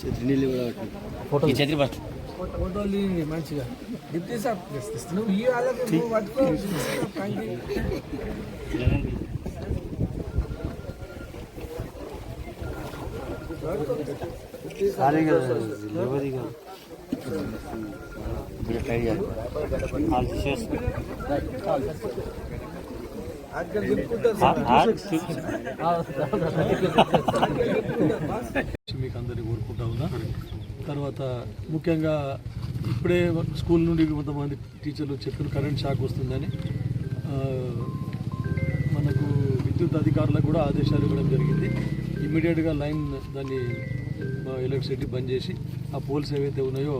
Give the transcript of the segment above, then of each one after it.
ఛత్రి నీళ్ళు కూడా పట్టు. ఈ ఛత్రి ఫస్ట్ ఫోటోలు తీయండి మంచిగా డిప్యూటీ సాబ్ నువ్వు ఈ వాళ్ళకి నువ్వు పట్టుకో కంకి. అక్కడ దింపుకుంటారు మీకు అందరినీ కోరుకుంటా ఉన్నా. తర్వాత ముఖ్యంగా ఇప్పుడే స్కూల్ నుండి కొంతమంది టీచర్లు చెప్పిన కరెంట్ షాక్ వస్తుందని మనకు విద్యుత్ అధికారులకు కూడా ఆదేశాలు ఇవ్వడం జరిగింది. ఇమ్మీడియట్గా లైన్ దాన్ని ఎలక్ట్రిసిటీ బంద్ చేసి ఆ పోల్స్ ఏవైతే ఉన్నాయో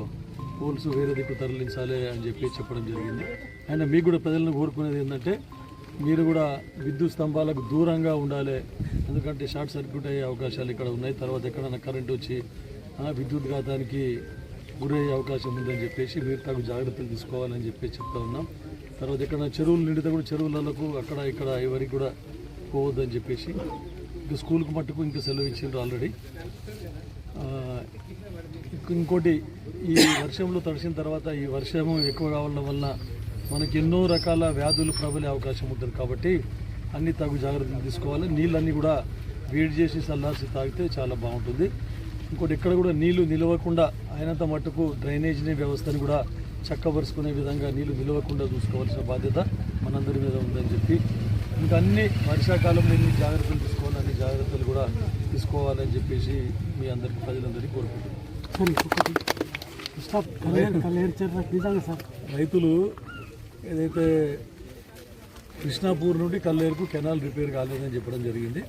పోల్స్ వేరే దిక్కు తరలించాలి అని చెప్పి చెప్పడం జరిగింది. అయినా మీకు కూడా ప్రజలను కోరుకునేది ఏంటంటే మీరు కూడా విద్యుత్ స్తంభాలకు దూరంగా ఉండాలి. ఎందుకంటే షార్ట్ సర్క్యూట్ అయ్యే అవకాశాలు ఇక్కడ ఉన్నాయి. తర్వాత ఎక్కడైనా కరెంట్ వచ్చి విద్యుత్ ఘాతానికి గురయ్యే అవకాశం ఉందని చెప్పేసి మీరు తగు జాగ్రత్తలు తీసుకోవాలని చెప్పి చెప్తా ఉన్నాం. తర్వాత ఎక్కడ చెరువులు నిండితే కూడా చెరువులకు అక్కడ ఇక్కడ ఎవరికి కూడా పోవద్దని చెప్పేసి ఇంకా స్కూల్కి మట్టుకు ఇంకా సెలవు ఇచ్చిండ్రు ఆల్రెడీ. ఇంకోటి ఈ వర్షంలో తడిసిన తర్వాత ఈ వర్షము ఎక్కువ కావడం వల్ల మనకి ఎన్నో రకాల వ్యాధులు ప్రబలే అవకాశం ఉంటుంది కాబట్టి అన్ని తగు జాగ్రత్తలు తీసుకోవాలి. నీళ్ళన్నీ కూడా వేడి చేసి చల్లార్చి తాగితే చాలా బాగుంటుంది. ఇంకోటి ఎక్కడ కూడా నీళ్ళు నిలవకుండా అయినంత మట్టుకు డ్రైనేజీ వ్యవస్థని కూడా చక్కబరుచుకునే విధంగా నీళ్ళు నిలవకుండా చూసుకోవాల్సిన బాధ్యత మనందరి మీద ఉందని చెప్పి ఇంకా అన్ని వర్షాకాలంలో ఎన్ని జాగ్రత్తలు తీసుకోవాలి అన్ని జాగ్రత్తలు కూడా తీసుకోవాలని చెప్పేసి మీ అందరికీ ప్రజలందరికీ కోరుకుంటున్నాను. రైతులు ఏదైతే కృష్ణాపూర్ నుండి కల్లేరుకు కెనాల్ రిపేర్ కాలేదని చెప్పడం జరిగింది.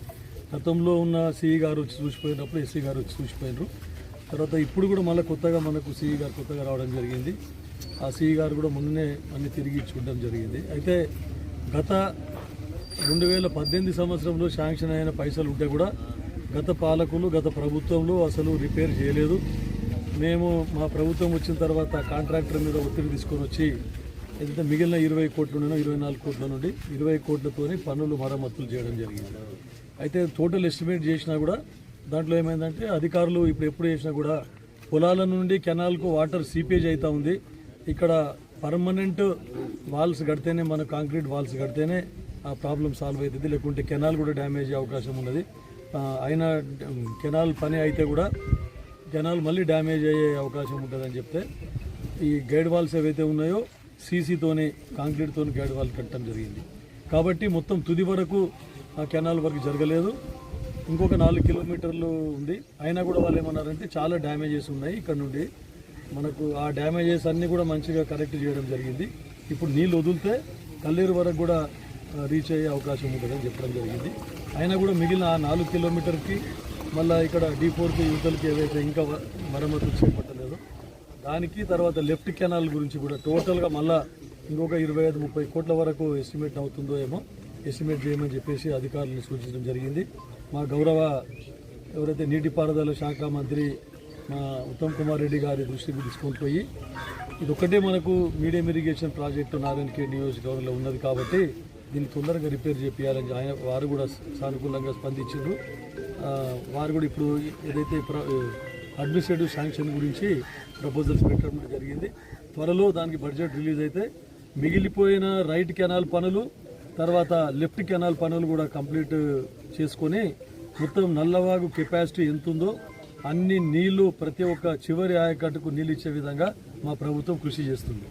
గతంలో ఉన్న సిఈ గారు వచ్చి చూసిపోయినప్పుడు ఎస్సీ గారు వచ్చి చూసిపోయినారు. తర్వాత ఇప్పుడు కూడా మళ్ళీ కొత్తగా మనకు సిఈ గారు కొత్తగా రావడం జరిగింది. ఆ సిఈ గారు కూడా మొన్ననే అన్ని తిరిగి ఇచ్చుకోవడం జరిగింది. అయితే గత రెండు వేల పద్దెనిమిది సంవత్సరంలో శాంక్షన్ అయిన పైసలు ఉంటే కూడా గత పాలకులు గత ప్రభుత్వంలో అసలు రిపేర్ చేయలేదు. మేము మా ప్రభుత్వం వచ్చిన తర్వాత కాంట్రాక్టర్ మీద ఒత్తిడి తీసుకొని వచ్చి అయితే మిగిలిన ఇరవై కోట్ల నుండి ఇరవై నాలుగు కోట్ల నుండి ఇరవై కోట్లతోనే పనులు మరమ్మతులు చేయడం జరిగింది. అయితే టోటల్ ఎస్టిమేట్ చేసినా కూడా దాంట్లో ఏమైందంటే అధికారులు ఇప్పుడు ఎప్పుడు చేసినా కూడా పొలాల నుండి కెనాల్కు వాటర్ సీపేజ్ అవుతూ ఉంది. ఇక్కడ పర్మనెంట్ వాల్స్ కడితేనే మన కాంక్రీట్ వాల్స్ కడితేనే ఆ ప్రాబ్లం సాల్వ్ అవుతుంది లేకుంటే కెనాల్ కూడా డ్యామేజ్ అయ్యే అవకాశం ఉన్నది. అయినా కెనాల్ పని అయితే కూడా కెనాల్ మళ్ళీ డ్యామేజ్ అయ్యే అవకాశం ఉంటుందని చెప్తే ఈ గైడ్ వాల్స్ ఏవైతే ఉన్నాయో సీసీతోనే కాంక్రీట్తో గేడ్ వాళ్ళు కట్టడం జరిగింది. కాబట్టి మొత్తం తుది వరకు ఆ కెనాల్ వరకు జరగలేదు. ఇంకొక నాలుగు కిలోమీటర్లు ఉంది. అయినా కూడా వాళ్ళు ఏమన్నారంటే చాలా డ్యామేజెస్ ఉన్నాయి ఇక్కడ నుండి. మనకు ఆ డ్యామేజెస్ అన్నీ కూడా మంచిగా కరెక్ట్ చేయడం జరిగింది. ఇప్పుడు నీళ్ళు వదిలితే కల్లేరు వరకు కూడా రీచ్ అయ్యే అవకాశం ఉంటుందని చెప్పడం జరిగింది. అయినా కూడా మిగిలిన ఆ నాలుగు కిలోమీటర్కి మళ్ళీ ఇక్కడ డీ ఫోర్కి యువతలకి ఏవైతే ఇంకా మరమ్మతులు చేపట్టలేదో దానికి తర్వాత లెఫ్ట్ కెనాల్ గురించి కూడా టోటల్గా మళ్ళా ఇంకొక ఇరవై ఐదు ముప్పై కోట్ల వరకు ఎస్టిమేట్ అవుతుందో ఏమో ఎస్టిమేట్ చేయమని చెప్పేసి అధికారులను సూచించడం జరిగింది. మా గౌరవ ఎవరైతే నీటిపారుదల శాఖ మంత్రి మా ఉత్తమ్ కుమార్ రెడ్డి గారి దృష్టికి తీసుకొని పోయి ఇదొక్కటే మనకు medium irrigation project Narayankhed నియోజకవర్గంలో ఉన్నది కాబట్టి దీన్ని తొందరగా రిపేర్ చేయాలని ఆయన వారు కూడా సానుకూలంగా స్పందించారు వారు కూడా ఇప్పుడు ఏదైతే ప్ర- అడ్మినిస్ట్రేటివ్ శాంక్షన్ గురించి ప్రపోజల్స్ పెట్టడం జరిగింది. త్వరలో దానికి బడ్జెట్ రిలీజ్ అయితే మిగిలిపోయిన రైట్ కెనాల్ పనులు తర్వాత లెఫ్ట్ కెనాల్ పనులు కూడా కంప్లీట్ చేసుకొని మొత్తం నల్లవాగు కెపాసిటీ ఎంత ఉందో అన్ని నీళ్ళు ప్రతి ఒక్క చివరి ఆయకట్టుకు నీళ్ళు ఇచ్చే విధంగా మా ప్రభుత్వం కృషి చేస్తుంది.